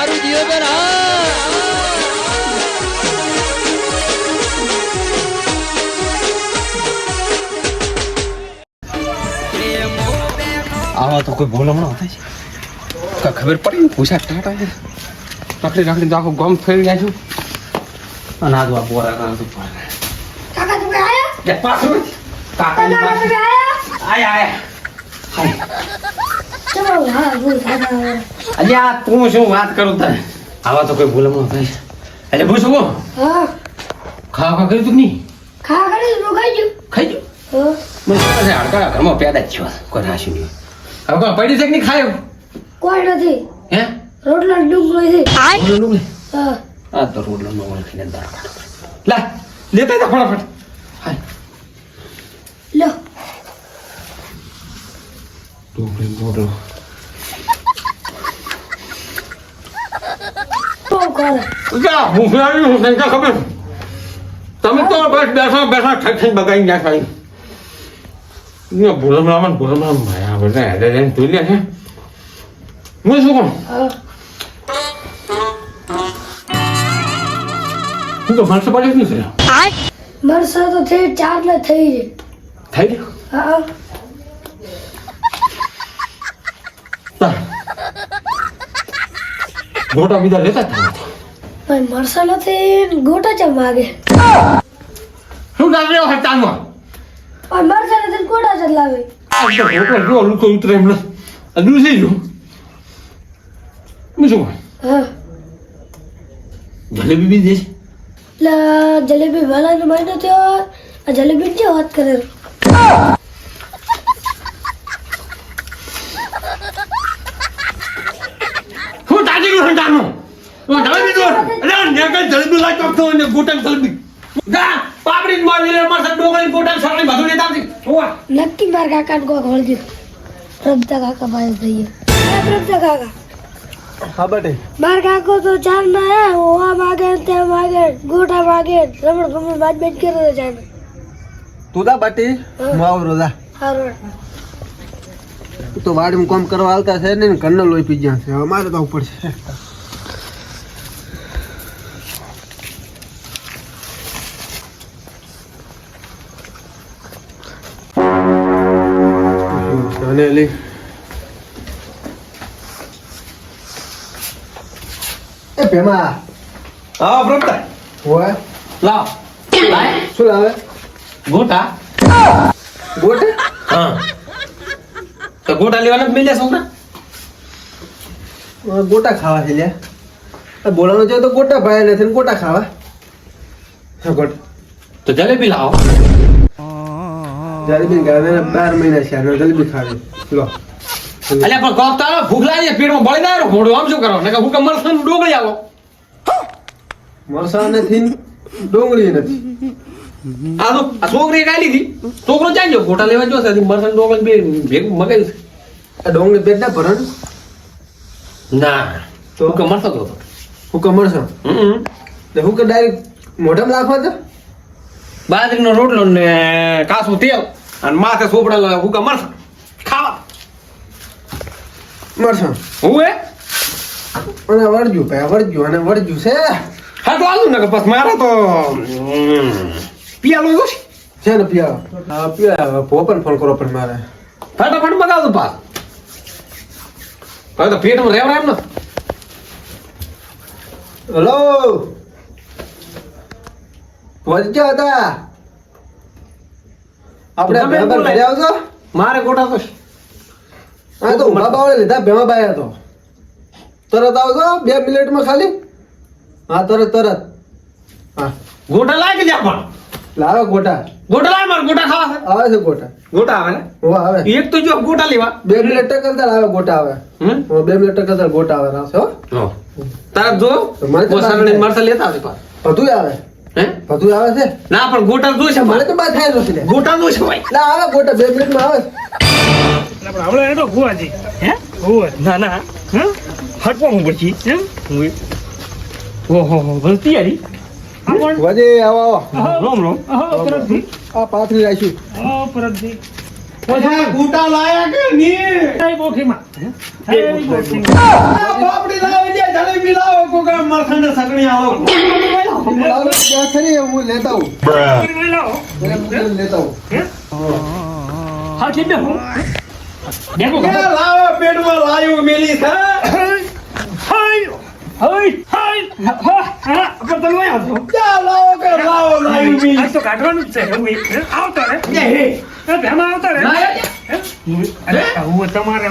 મારું દિયોદર હા. આવા તો કોઈ બોલમણો થાય છે? ખબર પડી પૂછા ટાટા છે. રાખડી રાખડી આખો ગમ ફેરી ગયા છું અને આ આ બોરા કાં તો પડે. કાકા તમે આયા? કે પાછું. કાકા આયા? આયા આયા. ચલો હા બોલ કાકા અલ્યા તું શું વાત કરું તને? આવા તો કોઈ ભૂલમાં થાય છે. એટલે પૂછું હું. ખાવા ખા કર્યું તું નહીં? ખા કરી નું ખાઈ ગયું. ખાઈ ગયું? ખબર છે હડકા ઘરમાં પેદા જ થયો કોઈ રાશી નહીં હવે કોઈ પડી છે કે નહીં ખાયો? કોઈ નથી. હે? રોટલા ડુંગળી છે. રોટલો ડુંગળી? હા. આ તો રોટલો નો ઓળખીને દાળ કાઢો લા લેતા ફટાફટ હાય લો ક્યાં ખબર તમે તો બસ બેઠા બેઠા ખાઈ બગાઈ ગયા ખાઈ ને ભૂલમ રામન ભૂલમ રામ માયા બધા હેડે જઈને જોઈ લે છે હું શું કહું હા હું તો માણસો પડે નથી મરસા તો થઈ ચાર ને થઈ છે થઈ ગયું હા મોટા બીજા લેતા જ પણ મરસાલો નથી ગોટા ચમ માગે શું ના લેવા હટામાં પણ મરસાલો નથી ગોટા જ લાવે. હોટલ જો લોકો ઉતરે એમ નથી. આ દૂસરી જો. શું? હા. જલેબી બી દે એટલે જલેબી ભલાનો મહિનો થયો આ જલેબી જે વાત કરે હું તાજી ગયો હટાનો હું જલેબી દો અરે ને કઈ જલેબી લાઈ તો ને ગોટલ સલબી ગા પાપડી માર લે માર સર ડોગળી ગોટલ સરળી બધું લેતા આવતી હોવા. નક્કી માર કાકા ને કોઈ ખોલજો રમતા કાકા ભાઈ થઈએ રમતા કાકા. હા બટે. માર કાકો તો ચાર ના હે ઓવા માગે તે માગે ગોટા માગે રમણ ભમણ બાજ બાજ કરે તો તું દા બટી. હું. આવું રોદા તો વાડીમાં કામ કરવા આવતા છે ને ઘરનો લોહી પી ગયા છે. અમારે તો ઉપર છે અને લી એ ભેમા. હા પ્રભતા. હોય લાવ. લાય શું લાવે? ગોટા. ગોટા? હા. તો ગોટા લેવાના જ મળ્યા છોકરા? ગોટા ખાવા છે લ્યા બોલાનો જો તો ગોટા ભાઈ નથી ને ગોટા ખાવા. હા ગોટ. તો જલેબી લાવો. જલેબી ગાવે બાર મહિના છે જલેબી ખાવી લો. અલ્યા પણ કોક તારો ભૂખ લાગી પેટમાં બળી જાય ઘોડું આમ શું કરો? ને હું કમર સન ડોગળી આવો? મરસા નથી ને ડુંગળી નથી. આ તો આ છોકરી કાઢી હતી છોકરો જાય ગયો ગોટા લેવા જોશે મરસન ડોગળી બે ભેગું મગાવ્યું છે. આ ડોંગળી પેટ ના ભરણ? ના. તો? તો કમર થતો હતો. હું કે મરસા હમ. ને હું કે ડાયરેક્ટ મોઢામાં નાખવા તો બાજરીનો રોટલો ને કાસું તેલ. અને માથે સોપડા હુકા મરસા ખાવા. મરસા. હું એ? અને વળજુ ભાઈ વળજુ અને વળજુ છે. હા તો આલુ ને પછી બસ મારે તો પિયાલો જોશ. છે ને પિયા પિયા પોપન ફોન કરો પણ મારે. ફટાફટ મગાવતું પાસ હવે તો પેટમાં રેવ એમ ને હલો? પહોંચ્યા હતા? આપણે બરાબર ઘરે આવજો મારે ગોટા તો. હા તો બાવળે લીધા ભેમા ભાઈ હતો તરત આવજો બે મિનિટમાં ખાલી. હા તરત તરત. હા. ગોટા લાગી જા પણ? લાવે ગોટા. ગોટા લાવ માર ગોટા ખાવા છે? આવે છે ગોટા. ગોટા આવે ને? હો આવે. એક તો જો ગોટા લેવા. બે મિનિટ ટકલતા આવે ગોટા આવે. હમ? બે મિનિટ ટકલતા ગોટા આવે આવશે હો. હો. જો મરસા લેતા આવે પાછા. બધું આવે. બધું આવે છે? ના પણ ગોટા જોઈશે મને મારે તો બાદ થાય છે ગોટા જોઈશે ભાઈ. લા આવે ગોટા બે મિનિટમાં આવે. તો ભુવાજી. હે? ભુવા ના ના. હે? હટવા હું પછી. એમ હું ઓહો હો બસ તૈયારી. આપણ આવો આવો. રોમ રોમ. આહો આ પાથરી આહો પરતથી ગોટા લાયા કે આઈ બોખીમાં. બાપડી લાવે છે સગણી આવો. લાવો, બે ખરી, હું લેતા હું લેતા. હા ઠીક બેહો બેહો કે પેટમાં લાયું મેલી છે હાય હાય હાય હા હા તમે છો લાવો કે લાવો લાયું મેલી આજ તો કાઢવાનું જ છે. એવું આવતો રે હે? ભેમાં આવતો રે અરે હું તમારે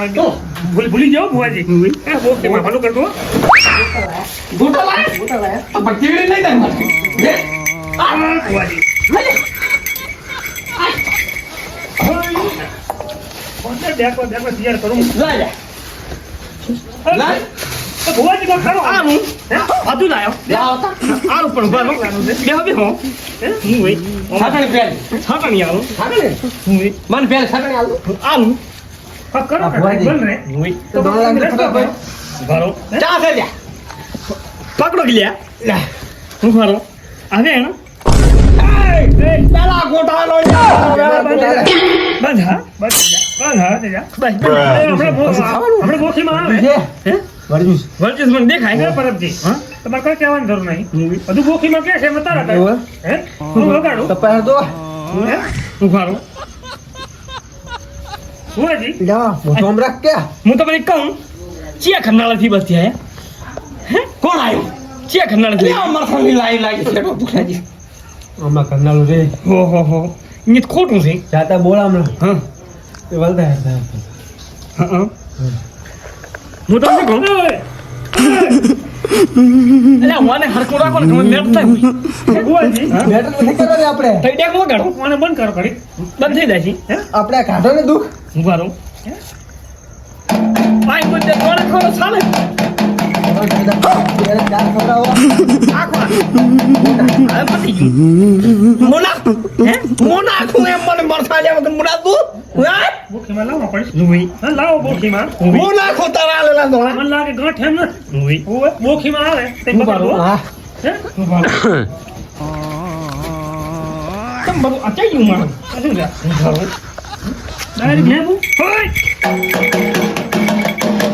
ભૂલી ભૂલી જાઓ ભુવાજી. એ ભલું કરતો ગોટા લાયા. ગોટા લાયા. તો પણ કેવી નહીં થાય મારે હે? આ ભુવાજી ઓકે, બેકો બેકો તૈયાર કરું. લાયા લાય. તો ભુવાજી કો ખરો આનું હે. બધું લાયો. લાવો તા. પણ ઊભા નો બેહો બેહો. હે? હું ભાઈ સગણી પેલ છાકણી આવું સગણી હું મને પેલ આલો આનું હા કરો આ ભુવાજી. બન રે હું તો દોડા ફટાફટ. ભરો ચા છે લ્યા પકડો ગયા લે. હું ભરો આવે એનો? પેલા ગોટા બંધ હા? બંધ બંધ હા બસ આપણે બો આવે. હે? વળજુસ. વર્ચસ મને દેખાય ને પરબજી. હા? તમારે કઈ કહેવાનું જરૂર નહીં. બધું બોખીમાં કે છે મતારા કરે હે? હું? વગાડું? તો પહેલા તો હે? કે. તમને કહું ચિયા ખરનાળાથી બસ થયા હે? કોણ આવ્યું ચિયા ખરનાળાથી અમાર સામે લાઈ લાગી છે તો ભૂખાજી અમાર કરનારું રે. હો હો. હો અહીંયા ખોટું છે. જાતા બોલા હમણાં. હા. એ હતા. હા હું. તમને કહું? અલ્યા મને હરકું રાખો ને તમે મેટ થાય ભગવાનજી બેટર નથી કરવાની આપણે. ડેક મને બંધ કરો કરી બંધ થઈ જાય છે. હે? આપણે કાઢો ને દુઃખ. ઊભા રહો. પાઈ બધે થોડે થોડો ચાલે. ત્યારે ચાર ખવડાવો. આખો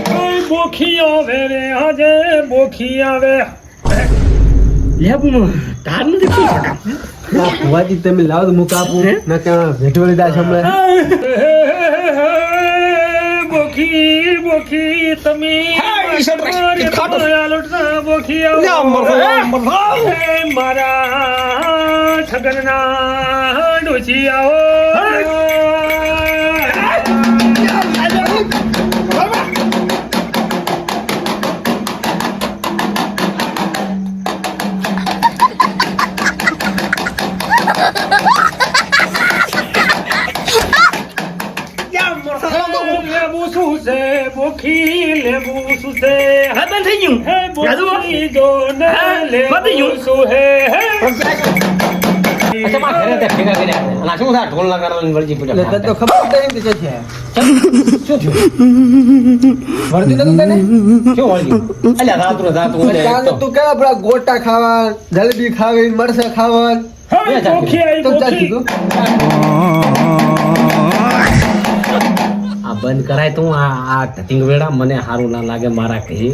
હવે ન બોખી આવે રે આજે બોખી આવે. લેવું તાર નથી શકા ના, ભુવાજી તમે લાવ તો હું કાપું. ના કે ભેટવળી દાસ હમણાં. બોખી બોખી તમે મારા છગનના ડોસી આવો. ને લેબુ શું હે હે? અચ્છા ઘરે તે ભેગા કર્યા અને શું થાય ઢોલ ના કરવાની વળજી એટલે તો ખબર જ કે છે. શું થયું? વળતી નતું તને? શું વળજી અલ્યા રાતું ને રાતું એટલે તું કેવા પેલા ગોટા ખાવા જલેબી ખાવી મરસા ખાવા આવી તો ચાલ આ બંધ કરાય તું આ આ વેડા મને સારું ના લાગે મારા કહી.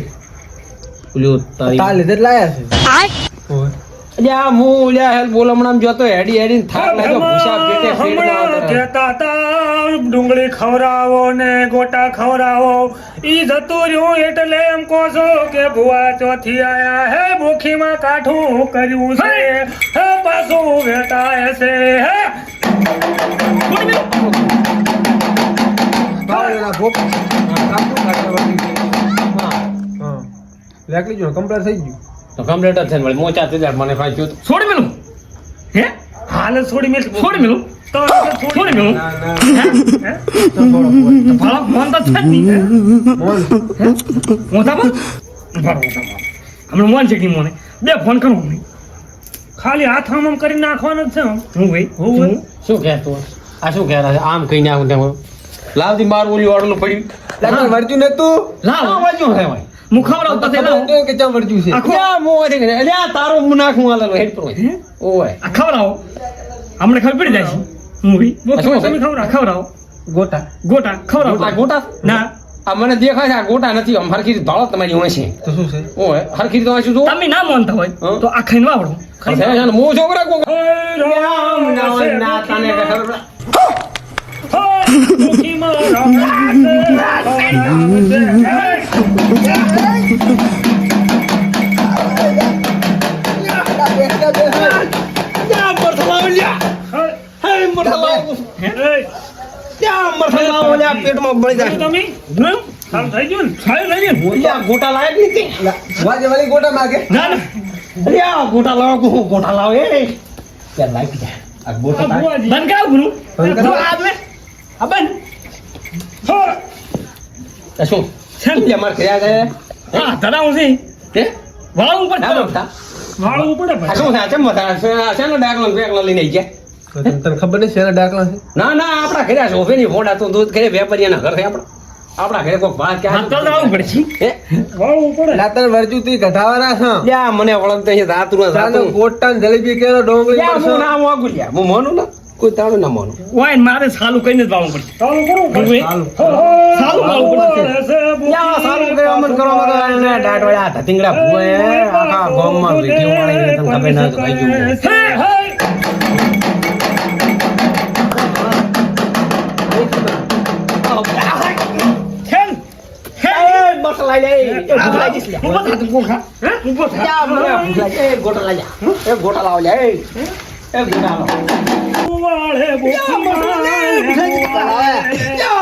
ઓલું તારી તાર લીધે જ લાયા છે. અલ્યા હું ઓલ્યા હેલ બોલમણામ જોતો હેડી હેડી થાક લાગ્યો ભૂસા પેટે હમણાં કહેતા હતા ડુંગળી ખવડાવો ને ગોટા ખવરાવો ઈ જતું રહ્યું એટલે એમ કહો છો કે ભુવા ચોથી આયા હે ભૂખીમાં કાઠું કર્યું છે. હે. પાછું વેટાય છે હે. ભોપ. કાઠું. હા. લાકડી જો કમ્પ્લીટ થઈ ગયું. તો કમ્પ્લીટ જ છે ને વળી મોચા થઈ મને કાંઈ થયું છોડી મેલું? હે? હાલ છોડી મેલ. છોડી મેલું? તો છોડી મેલું? ના ના. હે? તો. ભાળો તો નહીં મોન. પણ બરાબર હમણાં મોન છે કે મોને બે ફોન કરો ખાલી હાથ આમ આમ કરી નાખવાનો જ છે હું ભાઈ? હું શું કહેતો આ શું કહેતા છે? આમ કહીને નાખું તેમ. લાવતી મારું ઓલી ઓર્ડર પડ્યું. લાકડી વળતું નતું? લાવ. હે ભાઈ ઉપર કે વળતું છે? આ મોં તારું મું નાખું હાલેલો હેડ પર ઓય. આ ખવડાવો. અમને ખબર પડી જાય શું? તમે ખવડાવો? ખવડાવો. ગોટા. ગોટા. ખવડાવો. ગોટા ના. આ મને દેખાય છે આ ગોટા નથી. આમ હરખી ભાળો તમારી હોય છે. તો શું છે? ઓય હરખી રીતે વાંચું તમે ના માનતા હોય તો આ ખાઈને રામ ના તને ખબર પેટમાં બળી જાય. તમે થઈ ગયું ગયું ગોટા લાયા કે વાજે વાળી ગોટા માગે ના ના લ્યા, ગોટા લાવો કે ગોટા લાવો એ ત્યાં લાગી જાય. આ ગોટા આ. બંધ કરાવ ગુરુ બંધ કરાવ. જો આ બંધ હે, આ શું? લ્યા, મારે ઘરે આ જાય. હા છે હે? વાળું ઉપર ના, બેટા. વાળવું પડે શું છે? આ ચમ શેનો ડાકલો બેકલો લઈને આઈ ગયા? તને તને ખબર નહીં શેના ડાકલા છે ના ના આપણા ઘરે છે ઓફેની ફોડા તું દૂધ ઘરે વેપારીના ઘર છે આપણા આપણા ઘરે કોઈ ભાત હા તો ક્યાં પડશે હે? વાળવું પડે લા તને વરજુ તું છે લ્યા, મને વળગતા છે રાતું ને તાનો રાતું. ગોટા ને જલેબી કેરો ડોંગળી લ્યા. હું ના મોગું લ્યા. હું મોનું ના કોઈ તાળું ના મોનું. ઓય મારે સાલું કઈને જ વાવવું પડશે. ચાલુ કરવું પડે ચાલુ. હો, હો, ચાલુ કરવું પડશે. યા સાલું સારું અમન કરો, અમન ને ડાટ વાળા ધતિંગડા ભૂએ આખા ગામમાં વીંટીઓ વાળીને તને ખબર ના તો લાગી. એ, ગોટા લાવ્યા એ, ગોટા લાવો. લ્યા. એ, એ, ગોટા લાવો. વાળે બોકીમાં, લ્યા, ગોટા લાવો. એ, ગોટા લાવો.